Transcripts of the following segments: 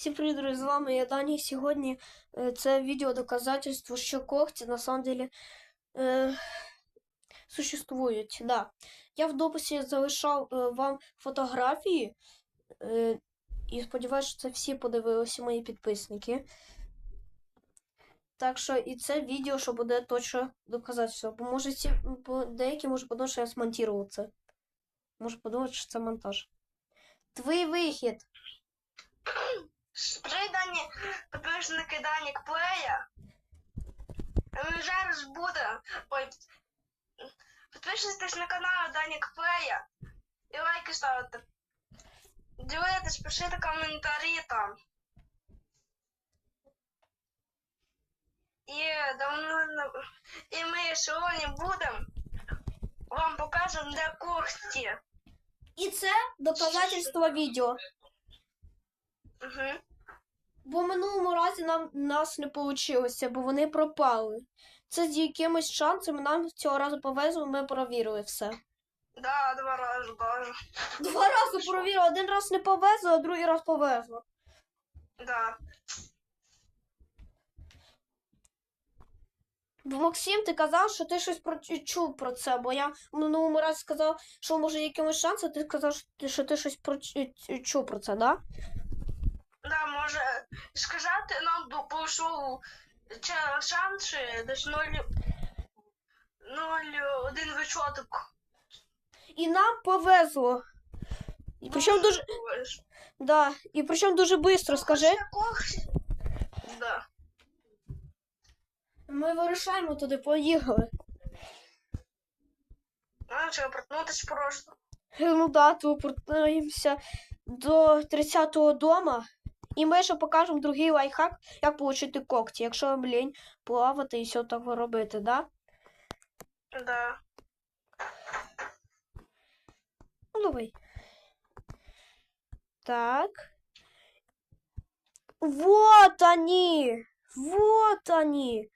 Всім привіт, друзі, з вами я Дані. Сьогодні е, це відео доказательство, що когті на самом деле е, существують. Да. Я в дописі залишав е, вам фотографії, е, і сподіваюся, що це всі подивилися мої підписники. Так що і це відео, що буде точно доказательство. Бо може ці, бо деякі може подумати, що я смонтував це. Може подумати, що це монтаж. Твій вихід. Дані, підписники Данік Плея. Ми зараз буде. Ой. Підписуйтесь на канал Данік Плея і лайки ставте. Ділитесь, пишіть коментарі там. І давно і ми сьогодні будемо вам покажемо, де когті. І це доказательство відео. Угу. Бо минулому разі нам нас не вийшло, бо вони пропали. Це з якимось шансом нам цього разу повезло, ми провірили все. Да, два рази даже. Два рази провірили, один раз не повезло, а другий раз повезло. Да. Бо Максим, ти казав, що ти щось про... чув про це, бо я в минулому разі сказав, що може якимось шансом, ти сказав, що ти, щось про... чув про це, да? Да, може сказати нам до пошов шанс десь 0 0,1 відсоток. І нам повезло. І причому дуже. Да, і причому дуже швидко, скажи. Да. Ми вирушаємо туди, поїхали. А, що, проткнутися просто. Ну да, телепортуємося до 30-го дома. І ми ще покажемо другий лайфхак, як отримати когті, якщо вам лінь плавати і все так робити, да? Да. Ну давай. Так. Вот они! Вот они!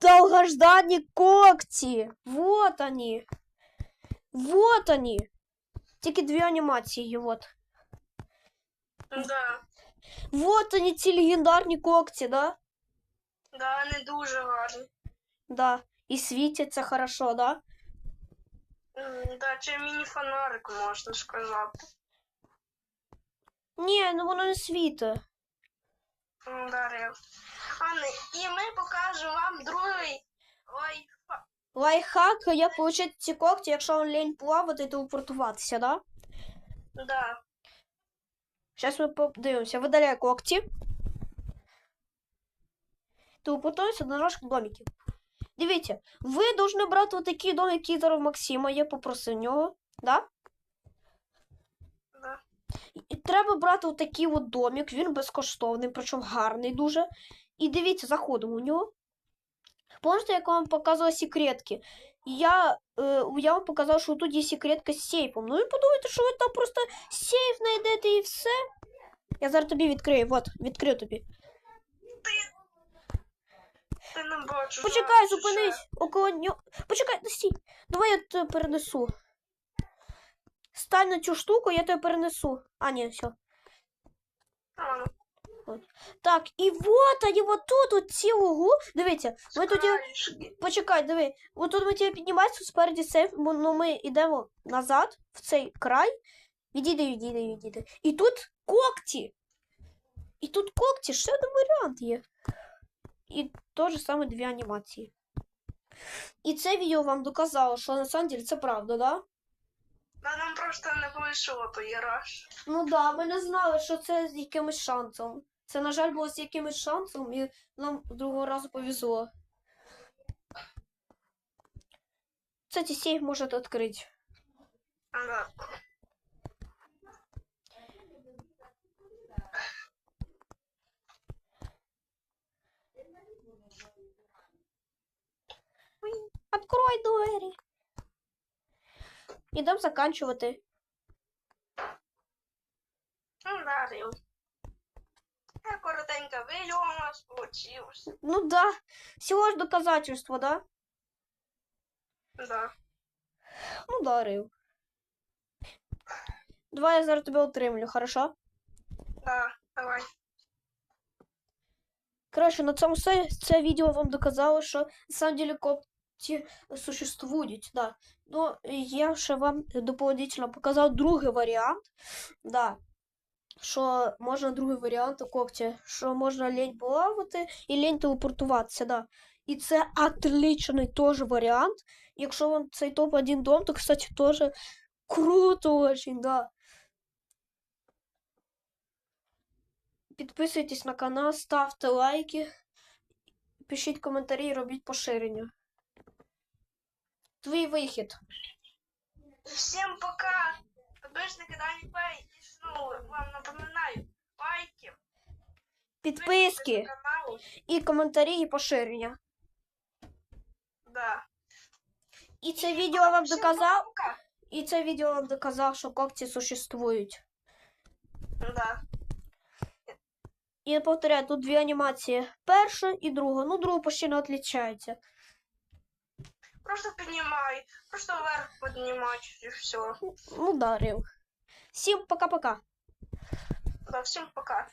Долгожданные когти! Вот они! Вот они! Тільки дві анімації, вот. Да. Вот они, ці легендарні когті, да? Да, не дуже гарно. Да. І світяться хорошо, да? Да, чи міні-фонарик, можна сказати. Ні, ну воно не світить. М, Да, рев. А, не- і ми покажемо вам другий лайфхак. Лайфхак, як отримати ці когті, якщо вам лень плавати і телепортуватися, да? Да. Зараз ми подивимося. Видаляю когті. Телепортуємося до наших домиків. Дивіться, ви повинні брати отакий дом, який зараз Максима. Я попросив нього. Да? Да. І треба брати отакий от домик, він безкоштовний, причому гарний дуже. І дивіться, заходимо у нього. Помните, як я вам показувала секретки? І Я, е, я вам показав, що тут є секретка з сейфом. Ну і подумайте, що ви там просто сейф знайдете і все. Я зараз тобі відкрию. Вот, відкрию тобі. Ти не бачиш. Почекай, зупинись. Около нього. Почекай, не стій. Давай я тебе перенесу. Стань на цю штуку, я тебе перенесу. А, ні, все. Ну, Так, і вот они, вот тут, от ці угу. Дивіться, ми тут. Почекай, диви. От тут ми тебе піднімаємося спереді сейф, ну, ми йдемо назад, в цей край. Відійди, відійди, відійди. І тут когті. І тут когті, ще один варіант є. І то же саме дві анімації. І це відео вам доказало, що на самом деле це правда, да? Да, нам просто не повийшло той раз. Ну да, ми не знали, що це з якимось шансом. Це, на жаль, було з якимось шансом, і нам другого разу повезло. Кстати, сейф может открыть. Да. Открой двері. Ідемо заканчувати. Ну, да, Е, Коротеньке відео у нас получилось. Ну да. Всього ж доказательство, да? Да. Ну да, Рив. Давай я зараз тебе отримлю, хорошо? Да, давай. Коротше, на цьому все. Це відео вам доказало, що на самом деле когті существують. Да. Ну, я ще вам доповнительно показав другий варіант. Да. Що можна другий варіант у когті, що можна лень плавати і лень телепортуватися, да. І це отличний теж варіант. Якщо вам цей топ-1 дом, то, кстати, теж круто очень, да. Підписуйтесь на канал, ставте лайки, пишіть коментарі, і робіть поширення. Твій вихід. Всем пока. Обычно, когда не пей, ну, вам напоминаю, лайки, Підписки і коментарі, і поширення. да. І це відео вам доказав, і це відео вам доказав, що когті существують. Да. І я повторяю, тут дві анімації. Перша і друга. Ну, друга почти не відрізняється. Просто поднимай, просто вверх поднимать и все. Ну, да, Рил. Всім пока-пока. Да, всем пока.